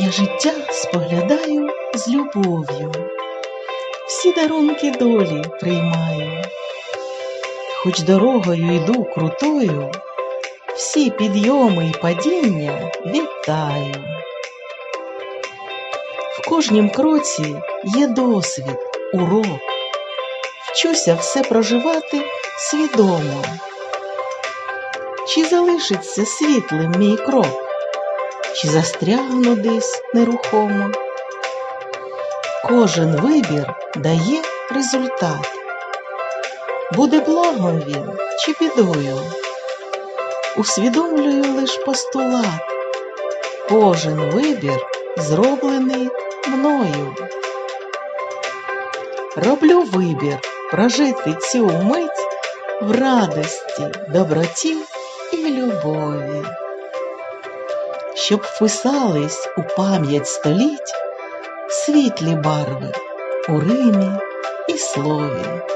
життя споглядаю з любов'ю, всі дарунки долі приймаю, хоч дорогою йду крутою, всі підйоми й падіння вітаю. В кожнім кроці є досвід, урок, вчуся все проживати свідомо. Чи залишиться світлим мій крок? Чи застрягну десь нерухомо. Кожен вибір дає результат. Буде благом він чи бідою. Усвідомлюю лиш постулат. Кожен вибір зроблений мною. Роблю вибір прожити цю мить в радості, доброті і любові щоб вписались у пам'ять століть світлі барви у Римі і слові.